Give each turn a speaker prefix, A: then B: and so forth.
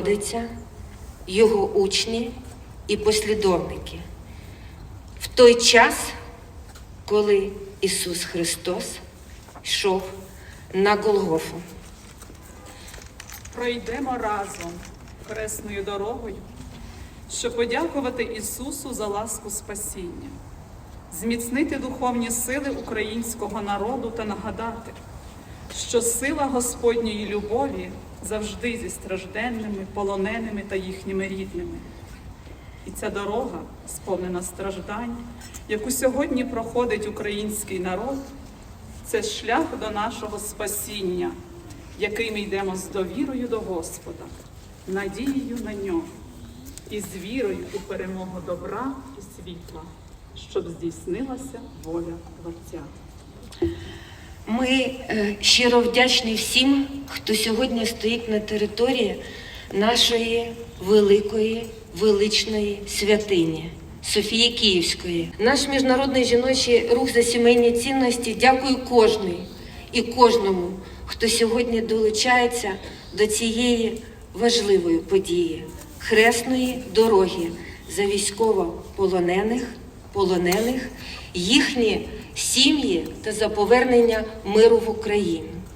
A: Богородиця, Його учні і послідовники. В той час, коли Ісус Христос йшов на Голгофу.
B: Пройдемо разом хресною дорогою, щоб подякувати Ісусу за ласку спасіння, зміцнити духовні сили українського народу та нагадати, що сила Господньої любові завжди зі стражденними, полоненими та їхніми рідними. І ця дорога, сповнена страждань, яку сьогодні проходить український народ, це шлях до нашого спасіння, який ми йдемо з довірою до Господа, надією на нього і з вірою у перемогу добра і світла, щоб здійснилася воля Творця.
A: Ми е, щиро вдячні всім, хто сьогодні стоїть на території нашої великої величної святині Софії Київської. Наш міжнародний жіночий рух за сімейні цінності дякую кожній і кожному, хто сьогодні долучається до цієї важливої події хресної дороги за військовополонених, полонених, їхні сім'ї та за повернення миру в Україну.